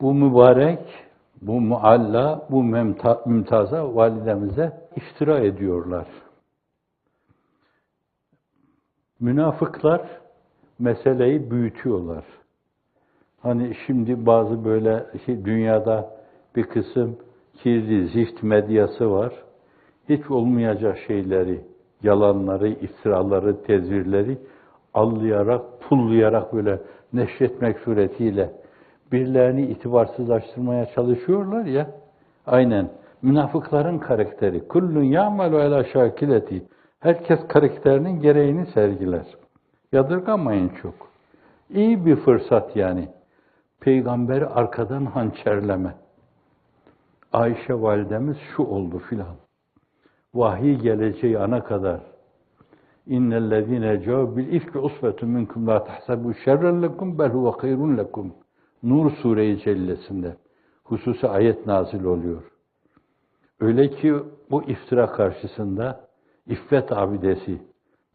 Bu mübarek, bu mualla, bu mümtaza validemize iftira ediyorlar. Münafıklar meseleyi büyütüyorlar. Hani şimdi bazı böyle şey, dünyada bir kısım kirli, zift medyası var. Hiç olmayacak şeyleri, yalanları, iftiraları, tezvirleri allayarak, pullayarak böyle neşretmek suretiyle birilerini itibarsızlaştırmaya çalışıyorlar ya. Aynen. Münafıkların karakteri. Kullun ya'malu ala şakileti. Herkes karakterinin gereğini sergiler. Yadırgamayın çok. İyi bir fırsat yani. Peygamberi arkadan hançerleme. Ayşe validemiz şu oldu filan. Vahiy geleceği ana kadar. İnnellezîne câv bil ifki usvetun minkum la tahsabu şerren lekum bel huve hayrun lekum. Nur Sure-i Cellesinde hususi ayet nazil oluyor. Öyle ki bu iftira karşısında iffet abidesi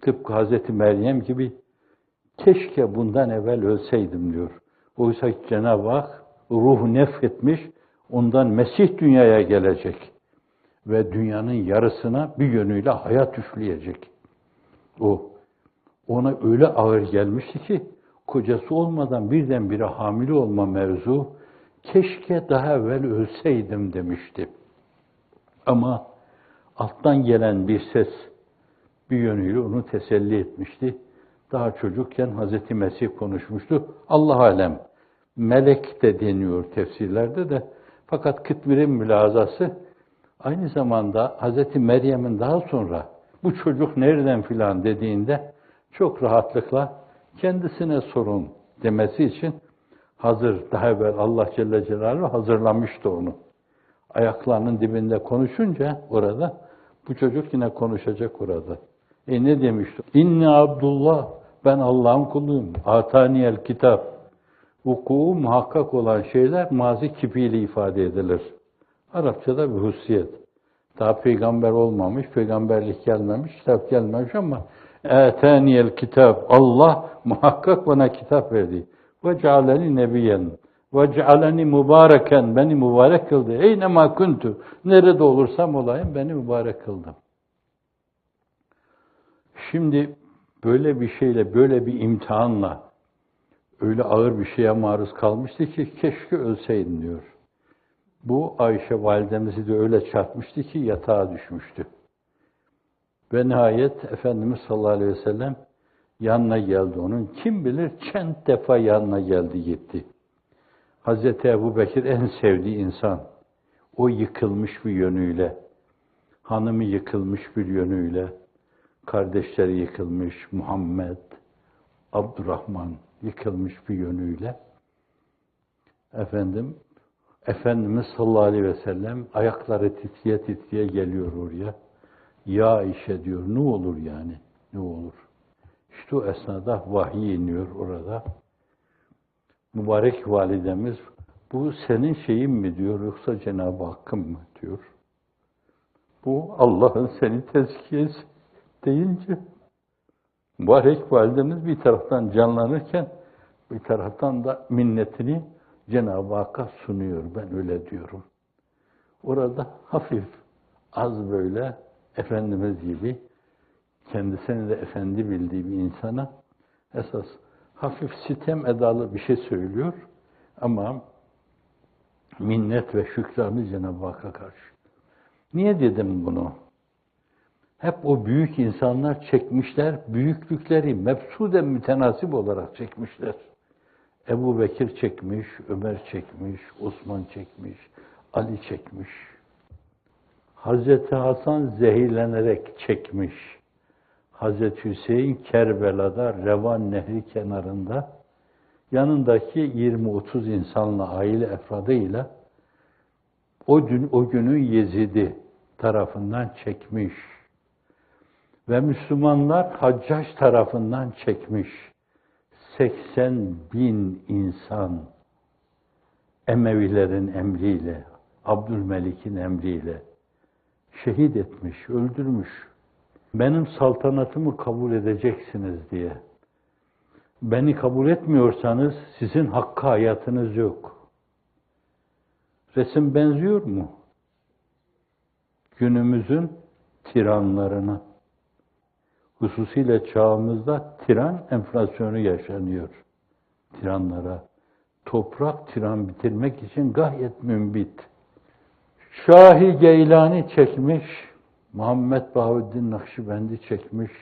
tıpkı Hazreti Meryem gibi keşke bundan evvel ölseydim diyor. Oysa Cenab-ı Hak ruhu nefretmiş, ondan Mesih dünyaya gelecek ve dünyanın yarısına bir yönüyle hayat üfleyecek. O ona öyle ağır gelmişti ki kocası olmadan birdenbire hamile olma mevzu keşke daha evvel ölseydim demişti. Ama alttan gelen bir ses bir yönüyle onu teselli etmişti. Daha çocukken Hazreti Mesih konuşmuştu. Allah alem. Melek de deniyor tefsirlerde de. Fakat Kıtmir'in mülazası aynı zamanda Hazreti Meryem'in daha sonra bu çocuk nereden filan dediğinde çok rahatlıkla kendisine sorun demesi için hazır, daha evvel Allah Celle Celaluhu hazırlamıştı onu. Ayaklarının dibinde konuşunca orada, bu çocuk yine konuşacak orada. E ne demişti? İnni Abdullah, ben Allah'ın kuluyum. Ataniyel kitap. Vuku muhakkak olan şeyler mazi kipiyle ifade edilir. Arapçada bir hususiyet. Daha peygamber olmamış, peygamberlik gelmemiş, kitap gelmemiş ama Eteniyel kitap. Allah muhakkak bana kitap verdi. Ve cealeni nebiyen. Ve cealeni mübareken. Beni mübarek kıldı. Eyne ma kuntu. Nerede olursam olayım beni mübarek kıldı. Şimdi böyle bir şeyle, böyle bir imtihanla öyle ağır bir şeye maruz kalmıştı ki keşke ölseydin diyor. Bu Ayşe validemizi de öyle çarpmıştı ki yatağa düşmüştü. Ve nihayet Efendimiz sallallahu aleyhi ve sellem yanına geldi onun. Kim bilir çent defa yanına geldi gitti. Hazreti Ebu Bekir en sevdiği insan. O yıkılmış bir yönüyle, hanımı yıkılmış bir yönüyle, kardeşleri yıkılmış, Muhammed, Abdurrahman yıkılmış bir yönüyle. Efendim, Efendimiz sallallahu aleyhi ve sellem ayakları titriye titriye geliyor oraya. Ya işe diyor, ne olur yani, ne olur. İşte o esnada vahiy iniyor orada. Mübarek validemiz, bu senin şeyin mi diyor, yoksa Cenab-ı Hakk'ın mı diyor. Bu Allah'ın seni tezkiyesi deyince, mübarek validemiz bir taraftan canlanırken, bir taraftan da minnetini Cenab-ı Hakk'a sunuyor. Ben öyle diyorum. Orada hafif, az böyle Efendimiz gibi kendisini de efendi bildiği bir insana esas hafif sitem edalı bir şey söylüyor ama minnet ve şükranı Cenab-ı Hakk'a karşı. Niye dedim bunu? Hep o büyük insanlar çekmişler, büyüklükleri mefsuden mütenasip olarak çekmişler. Ebu Bekir çekmiş, Ömer çekmiş, Osman çekmiş, Ali çekmiş. Hazreti Hasan zehirlenerek çekmiş. Hazreti Hüseyin Kerbela'da Revan Nehri kenarında yanındaki 20-30 insanla, aile efradıyla o gün o günün Yezidi tarafından çekmiş. Ve Müslümanlar Haccaç tarafından çekmiş. 80 bin insan Emevilerin emriyle, Abdülmelik'in emriyle şehit etmiş, öldürmüş. Benim saltanatımı kabul edeceksiniz diye. Beni kabul etmiyorsanız sizin hakkı hayatınız yok. Resim benziyor mu? Günümüzün tiranlarına. Hususiyle çağımızda tiran enflasyonu yaşanıyor. Tiranlara. Toprak tiran bitirmek için gayet mümbit. Şahi Geylani çekmiş, Muhammed Bahuddin Nakşibendi çekmiş,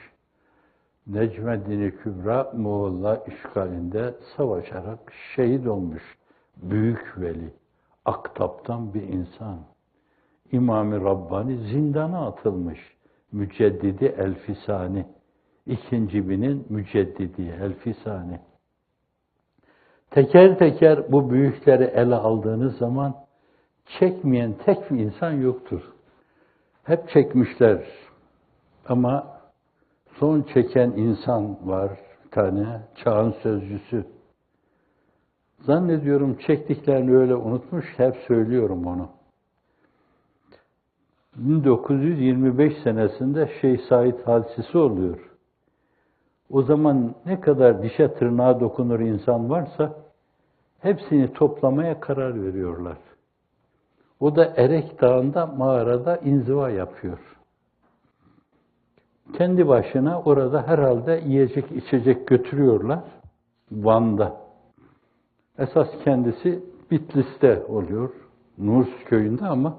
Necmeddin Kübra Moğollar işgalinde savaşarak şehit olmuş. Büyük veli, Aktap'tan bir insan. İmam-ı Rabbani zindana atılmış. Müceddidi Elfisani. İkinci binin müceddidi Elfisani. Teker teker bu büyükleri ele aldığınız zaman çekmeyen tek bir insan yoktur. Hep çekmişler. Ama son çeken insan var tane, çağın sözcüsü. Zannediyorum çektiklerini öyle unutmuş, hep söylüyorum onu. 1925 senesinde Şeyh Said hadisesi oluyor. O zaman ne kadar dişe tırnağa dokunur insan varsa hepsini toplamaya karar veriyorlar. O da Erek Dağı'nda mağarada inziva yapıyor. Kendi başına orada herhalde yiyecek içecek götürüyorlar. Van'da. Esas kendisi Bitlis'te oluyor. Nurs köyünde ama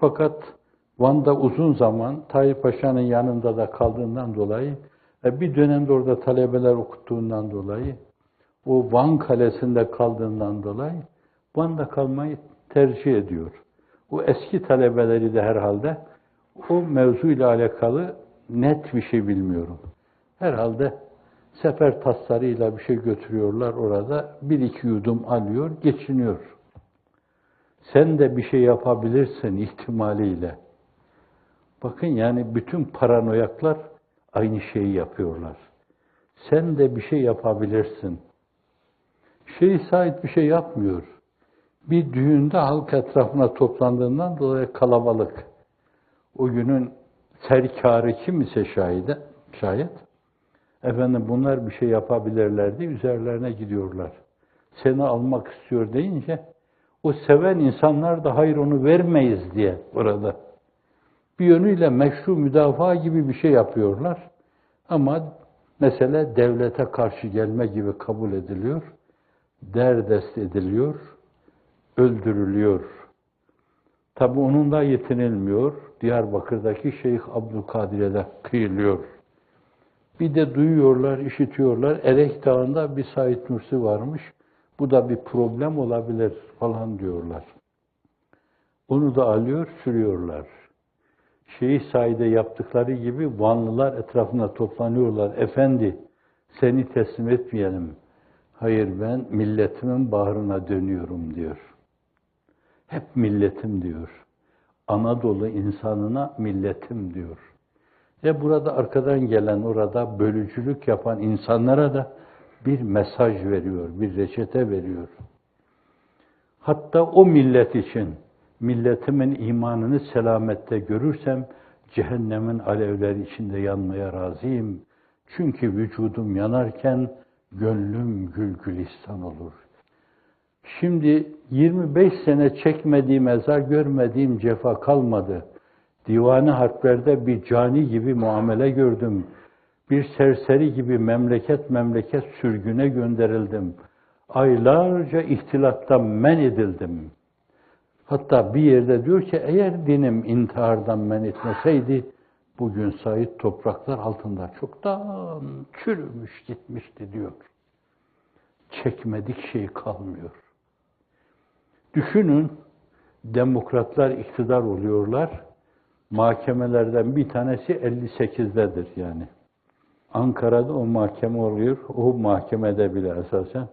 fakat Van'da uzun zaman Tayyip Paşa'nın yanında da kaldığından dolayı ve bir dönemde orada talebeler okuttuğundan dolayı o Van Kalesi'nde kaldığından dolayı Van'da kalmayı tercih ediyor. O eski talebeleri de herhalde o mevzuyla alakalı net bir şey bilmiyorum. Herhalde sefer taslarıyla bir şey götürüyorlar orada. Bir iki yudum alıyor, geçiniyor. Sen de bir şey yapabilirsin ihtimaliyle. Bakın yani bütün paranoyaklar aynı şeyi yapıyorlar. Sen de bir şey yapabilirsin. Şeyh Said bir şey yapmıyor. Bir düğünde halk etrafına toplandığından dolayı kalabalık. O günün serkarı kim ise şahide, şayet, efendim bunlar bir şey yapabilirlerdi, üzerlerine gidiyorlar. Seni almak istiyor deyince, o seven insanlar da hayır onu vermeyiz diye orada. Bir yönüyle meşru müdafaa gibi bir şey yapıyorlar. Ama mesele devlete karşı gelme gibi kabul ediliyor. Derdest ediliyor, öldürülüyor. Tabi onun da yetinilmiyor. Diyarbakır'daki Şeyh Abdülkadir'e de kıyılıyor. Bir de duyuyorlar, işitiyorlar. Erek Dağı'nda bir Said Nursi varmış. Bu da bir problem olabilir falan diyorlar. Onu da alıyor, sürüyorlar. Şeyh Said'e yaptıkları gibi Vanlılar etrafına toplanıyorlar. Efendi, seni teslim etmeyelim. Hayır ben milletimin bağrına dönüyorum diyor. Hep milletim diyor. Anadolu insanına milletim diyor. Ve burada arkadan gelen orada bölücülük yapan insanlara da bir mesaj veriyor, bir reçete veriyor. Hatta o millet için milletimin imanını selamette görürsem cehennemin alevleri içinde yanmaya razıyım. Çünkü vücudum yanarken gönlüm gül gülistan olur. Şimdi 25 sene çekmediğim eza, görmediğim cefa kalmadı. Divanı harplerde bir cani gibi muamele gördüm. Bir serseri gibi memleket memleket sürgüne gönderildim. Aylarca ihtilattan men edildim. Hatta bir yerde diyor ki eğer dinim intihardan men etmeseydi bugün sait topraklar altında çoktan çürümüş gitmişti diyor. Çekmedik şey kalmıyor. Düşünün, demokratlar iktidar oluyorlar. Mahkemelerden bir tanesi 58'dedir yani. Ankara'da o mahkeme oluyor. O mahkemede bile esasen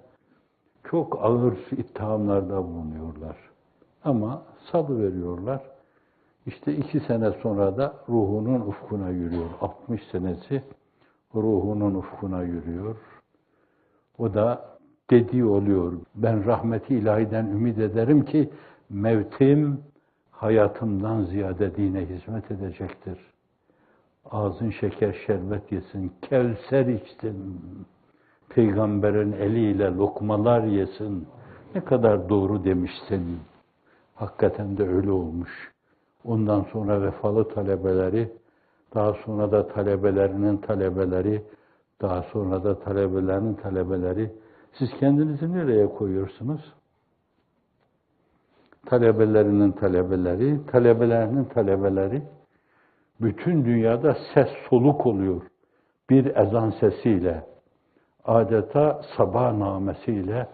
çok ağır ittihamlarda bulunuyorlar. Ama salı veriyorlar. İşte iki sene sonra da ruhunun ufkuna yürüyor. 60 senesi ruhunun ufkuna yürüyor. O da dediği oluyor. Ben rahmeti ilahiden ümit ederim ki mevtim hayatımdan ziyade dine hizmet edecektir. Ağzın şeker şerbet yesin, kevser içsin. Peygamberin eliyle lokmalar yesin. Ne kadar doğru demişsin. Hakikaten de öyle olmuş. Ondan sonra vefalı talebeleri, daha sonra da talebelerinin talebeleri, daha sonra da talebelerinin talebeleri. Siz kendinizi nereye koyuyorsunuz? Talebelerinin talebeleri, talebelerinin talebeleri. Bütün dünyada ses soluk oluyor. Bir ezan sesiyle, adeta sabah namesiyle,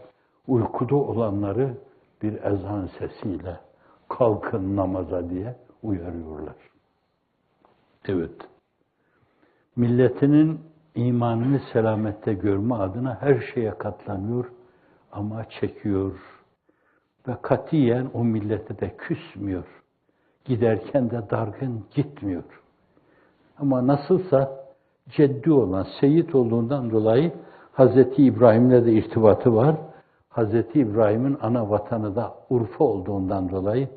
uykuda olanları bir ezan sesiyle kalkın namaza diye uyarıyorlar. Evet. Milletinin imanını selamette görme adına her şeye katlanıyor ama çekiyor ve katiyen o millete de küsmüyor. Giderken de dargın gitmiyor. Ama nasılsa ceddi olan, seyit olduğundan dolayı Hazreti İbrahim'le de irtibatı var. Hazreti İbrahim'in ana vatanı da Urfa olduğundan dolayı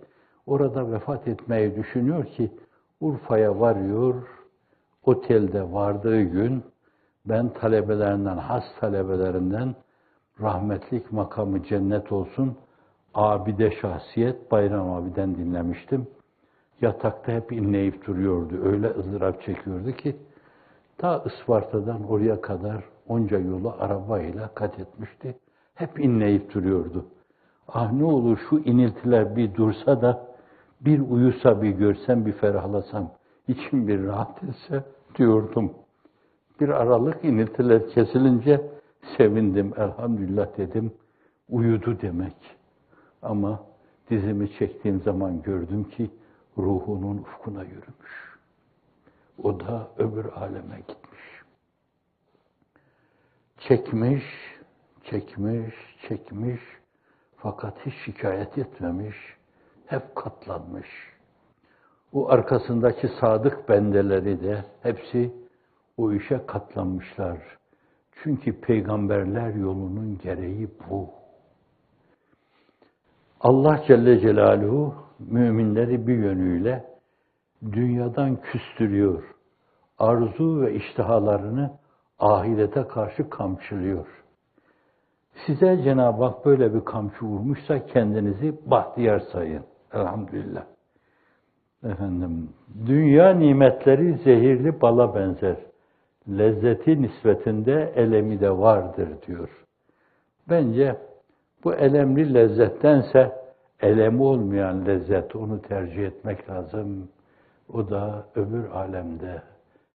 orada vefat etmeyi düşünüyor ki Urfa'ya varıyor. Otelde vardığı gün ben talebelerinden, has talebelerinden rahmetlik makamı cennet olsun abide şahsiyet Bayram abiden dinlemiştim. Yatakta hep inleyip duruyordu. Öyle ızdırap çekiyordu ki ta Isparta'dan oraya kadar onca yolu arabayla kat etmişti. Hep inleyip duruyordu. Ah ne olur şu iniltiler bir dursa da bir uyusa bir görsem bir ferahlasam, içim bir rahat etse diyordum. Bir aralık iniltiler kesilince sevindim. Elhamdülillah dedim. Uyudu demek. Ama dizimi çektiğim zaman gördüm ki ruhunun ufkuna yürümüş. O da öbür aleme gitmiş. Çekmiş, çekmiş, çekmiş fakat hiç şikayet etmemiş, hep katlanmış. O arkasındaki sadık bendeleri de hepsi o işe katlanmışlar. Çünkü peygamberler yolunun gereği bu. Allah Celle Celaluhu müminleri bir yönüyle dünyadan küstürüyor. Arzu ve iştihalarını ahirete karşı kamçılıyor. Size Cenab-ı Hak böyle bir kamçı vurmuşsa kendinizi bahtiyar sayın. Elhamdülillah. Efendim, dünya nimetleri zehirli bala benzer. Lezzeti nispetinde elemi de vardır diyor. Bence bu elemli lezzettense elemi olmayan lezzet onu tercih etmek lazım. O da öbür alemde